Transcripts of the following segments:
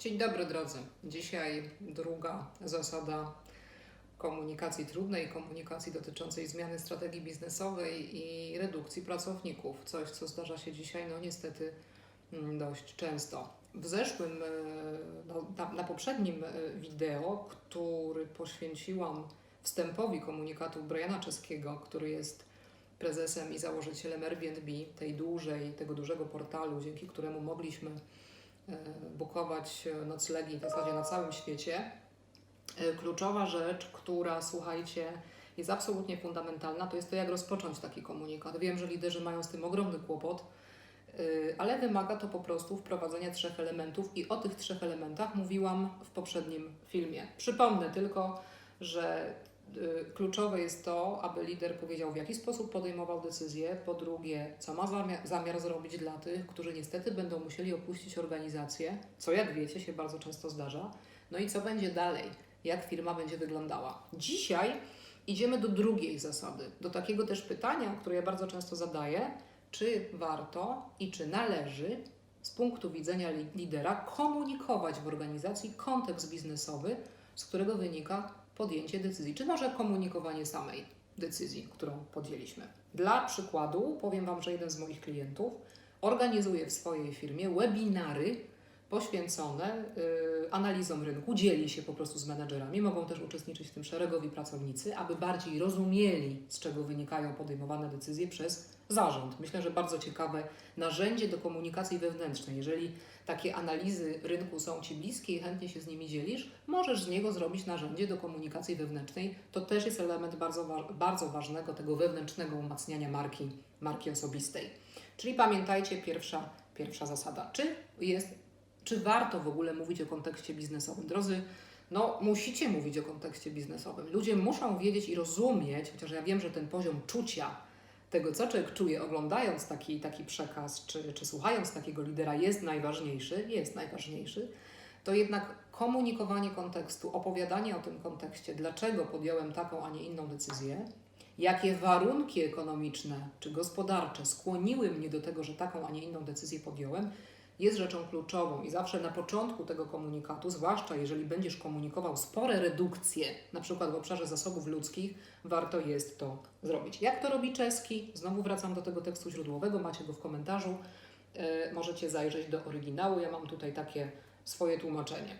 Dzień dobry drodzy. Dzisiaj druga zasada komunikacji trudnej, komunikacji dotyczącej zmiany strategii biznesowej i redukcji pracowników. Coś, co zdarza się dzisiaj, no niestety mm, dość często. W zeszłym, e, no, na, na poprzednim e, wideo, który poświęciłam wstępowi komunikatu Briana Czeskiego, który jest prezesem i założycielem Airbnb, tej dużej, tego dużego portalu, dzięki któremu mogliśmy bukować e, noclegi w zasadzie na całym świecie. E, Kluczowa rzecz, która słuchajcie, jest absolutnie fundamentalna, to jest to, jak rozpocząć taki komunikat. Wiem, że liderzy mają z tym ogromny kłopot, e, ale wymaga to po prostu wprowadzenia trzech elementów i o tych trzech elementach mówiłam w poprzednim filmie. Przypomnę tylko, że kluczowe jest to, aby lider powiedział, w jaki sposób podejmował decyzję, po drugie, co ma zamiar, zamiar zrobić dla tych, którzy niestety będą musieli opuścić organizację, co jak wiecie się bardzo często zdarza, no i co będzie dalej, jak firma będzie wyglądała. Dzisiaj idziemy do drugiej zasady, do takiego też pytania, które ja bardzo często zadaję, czy warto i czy należy z punktu widzenia li- lidera komunikować w organizacji kontekst biznesowy, z którego wynika podjęcie decyzji, czy może komunikowanie samej decyzji, którą podjęliśmy. Dla przykładu powiem Wam, że jeden z moich klientów organizuje w swojej firmie webinary poświęcone y, analizom rynku, dzieli się po prostu z menedżerami, mogą też uczestniczyć w tym szeregowi pracownicy, aby bardziej rozumieli, z czego wynikają podejmowane decyzje przez zarząd. Myślę, że bardzo ciekawe narzędzie do komunikacji wewnętrznej. Jeżeli takie analizy rynku są Ci bliskie i chętnie się z nimi dzielisz, możesz z niego zrobić narzędzie do komunikacji wewnętrznej. To też jest element bardzo, bardzo ważnego tego wewnętrznego umacniania marki, marki osobistej. Czyli pamiętajcie, pierwsza, pierwsza zasada. Czy jest, czy warto w ogóle mówić o kontekście biznesowym? Drodzy, no musicie mówić o kontekście biznesowym. Ludzie muszą wiedzieć i rozumieć, chociaż ja wiem, że ten poziom czucia tego, co człowiek czuje, oglądając taki, taki przekaz, czy, czy słuchając takiego lidera, jest najważniejszy, jest najważniejszy, to jednak komunikowanie kontekstu, opowiadanie o tym kontekście, dlaczego podjąłem taką, a nie inną decyzję, jakie warunki ekonomiczne czy gospodarcze skłoniły mnie do tego, że taką, a nie inną decyzję podjąłem, jest rzeczą kluczową i zawsze na początku tego komunikatu, zwłaszcza jeżeli będziesz komunikował spore redukcje, na przykład w obszarze zasobów ludzkich, warto jest to zrobić. Jak to robi czeski? Znowu wracam do tego tekstu źródłowego, macie go w komentarzu. E, możecie zajrzeć do oryginału. Ja mam tutaj takie swoje tłumaczenie.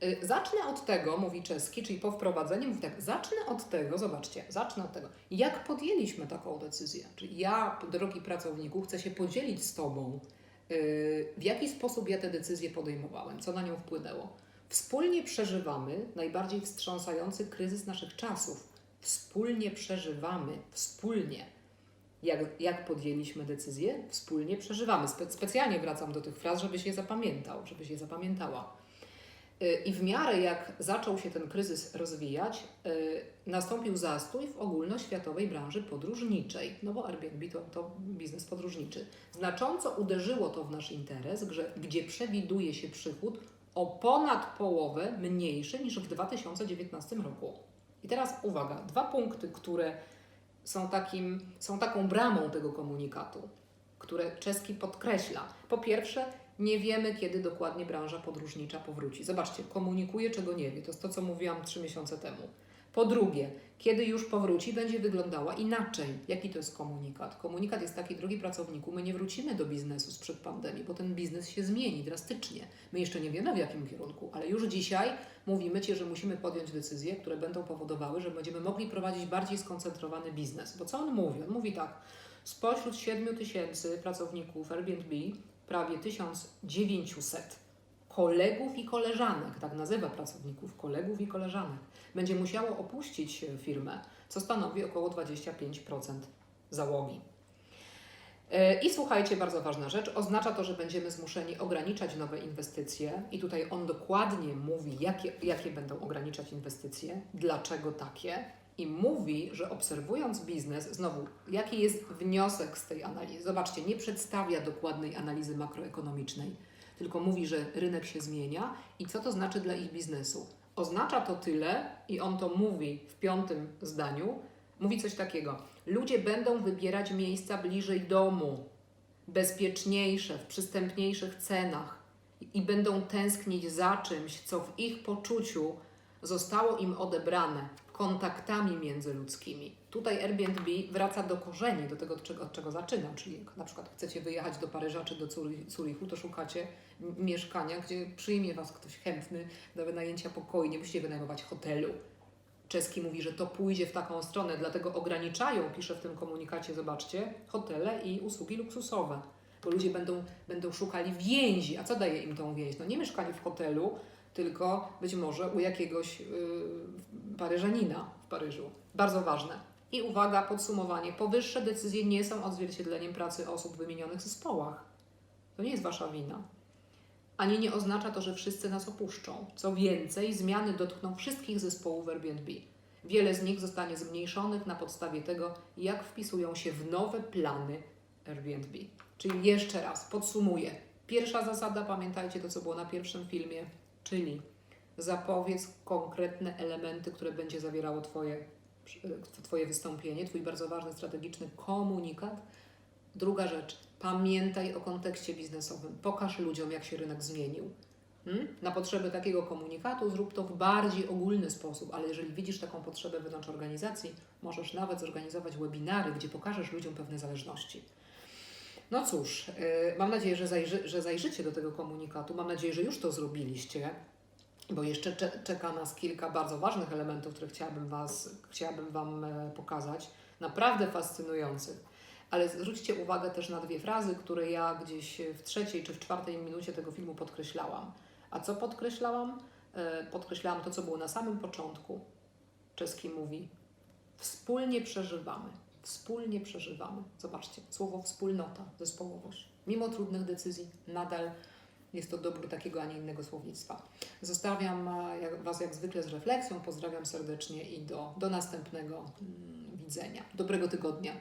E, Zacznę od tego, mówi czeski, czyli po wprowadzeniu, mówi tak, zacznę od tego, zobaczcie, zacznę od tego, jak podjęliśmy taką decyzję. Czyli ja, drogi pracowniku, chcę się podzielić z Tobą, w jaki sposób ja tę decyzję podejmowałem, co na nią wpłynęło. Wspólnie przeżywamy najbardziej wstrząsający kryzys naszych czasów. Wspólnie przeżywamy, wspólnie. Jak, jak podjęliśmy decyzję, wspólnie przeżywamy. Spe, specjalnie wracam do tych fraz, żebyś je zapamiętał, żebyś je zapamiętała. Y, I w miarę jak zaczął się ten kryzys rozwijać, y, nastąpił zastój w ogólnoświatowej branży podróżniczej, no bo Airbnb to, to biznes podróżniczy. Znacząco uderzyło to w nasz interes, że, gdzie przewiduje się przychód o ponad połowę mniejszy niż w 2019 roku. I teraz uwaga, dwa punkty, które są, takim, są taką bramą tego komunikatu, które czeski podkreśla. Po pierwsze, nie wiemy, kiedy dokładnie branża podróżnicza powróci. Zobaczcie, komunikuje, czego nie wie. To jest to, co mówiłam trzy miesiące temu. Po drugie, kiedy już powróci, będzie wyglądała inaczej. Jaki to jest komunikat? Komunikat jest taki, drogi pracowniku, my nie wrócimy do biznesu sprzed pandemii, bo ten biznes się zmieni drastycznie. My jeszcze nie wiemy w jakim kierunku, ale już dzisiaj mówimy Ci, że musimy podjąć decyzje, które będą powodowały, że będziemy mogli prowadzić bardziej skoncentrowany biznes. Bo co on mówi? On mówi tak, spośród 7 tysięcy pracowników Airbnb prawie 1900 kolegów i koleżanek, tak nazywa pracowników, kolegów i koleżanek, będzie musiało opuścić e, firmę, co stanowi około 25% załogi. E, I słuchajcie, bardzo ważna rzecz, oznacza to, że będziemy zmuszeni ograniczać nowe inwestycje i tutaj on dokładnie mówi, jakie, jakie będą ograniczać inwestycje, dlaczego takie i mówi, że obserwując biznes, znowu, jaki jest wniosek z tej analizy? Zobaczcie, nie przedstawia dokładnej analizy makroekonomicznej, tylko mówi, że rynek się zmienia i co to znaczy dla ich biznesu. Oznacza to tyle, i on to mówi w piątym zdaniu, mówi coś takiego. Ludzie będą wybierać miejsca bliżej domu, bezpieczniejsze, w przystępniejszych cenach. i będą tęsknić za czymś, co w ich poczuciu zostało im odebrane kontaktami międzyludzkimi. Tutaj Airbnb wraca do korzeni, do tego, od czego, od czego czyli jak na przykład chcecie wyjechać do Paryża czy do Zuri- Zurichu, to szukacie mieszkania, gdzie przyjmie Was ktoś chętny do wynajęcia pokoju, nie musicie wynajmować hotelu. Czeski mówi, że to pójdzie w taką stronę, dlatego ograniczają, pisze w tym komunikacie, zobaczcie, hotele i usługi luksusowe. Bo ludzie będą, będą szukali więzi. A co daje im tą więź? No nie mieszkanie w hotelu, tylko być może u jakiegoś yy, Paryżanina w Paryżu. Bardzo ważne. I uwaga, podsumowanie. Powyższe decyzje nie są odzwierciedleniem pracy osób w wymienionych zespołach. To nie jest Wasza wina. Ani nie oznacza to, że wszyscy nas opuszczą. Co więcej, zmiany dotkną wszystkich zespołów Airbnb. Wiele z nich zostanie zmniejszonych na podstawie tego, jak wpisują się w nowe plany Airbnb. Czyli jeszcze raz podsumuję. Pierwsza zasada, pamiętajcie to, co było na pierwszym filmie, czyli zapowiedz konkretne elementy, które będzie zawierało Twoje, twoje wystąpienie, Twój bardzo ważny strategiczny komunikat. Druga rzecz, pamiętaj o kontekście biznesowym. Pokaż ludziom, jak się rynek zmienił. Hmm? Na potrzeby takiego komunikatu zrób to w bardziej ogólny sposób, ale jeżeli widzisz taką potrzebę wewnątrz organizacji, możesz nawet zorganizować webinary, gdzie pokażesz ludziom pewne zależności. No cóż, yy, mam nadzieję, że, zajrzy, że zajrzycie do tego komunikatu. Mam nadzieję, że już to zrobiliście, bo jeszcze cze- czeka nas kilka bardzo ważnych elementów, które chciałabym, was, chciałabym Wam e, pokazać. Naprawdę fascynujących. Ale zwróćcie uwagę też na dwie frazy, które ja gdzieś w trzeciej czy w czwartej minucie tego filmu podkreślałam. A co podkreślałam? E, Podkreślałam to, co było na samym początku. Czeski mówi: Wspólnie przeżywamy. Wspólnie przeżywamy. Zobaczcie, słowo wspólnota, zespołowość. Mimo trudnych decyzji, nadal jest to dobór takiego, a nie innego słownictwa. Zostawiam e, Was jak zwykle z refleksją. Pozdrawiam serdecznie i do, do następnego mm, widzenia. Dobrego tygodnia.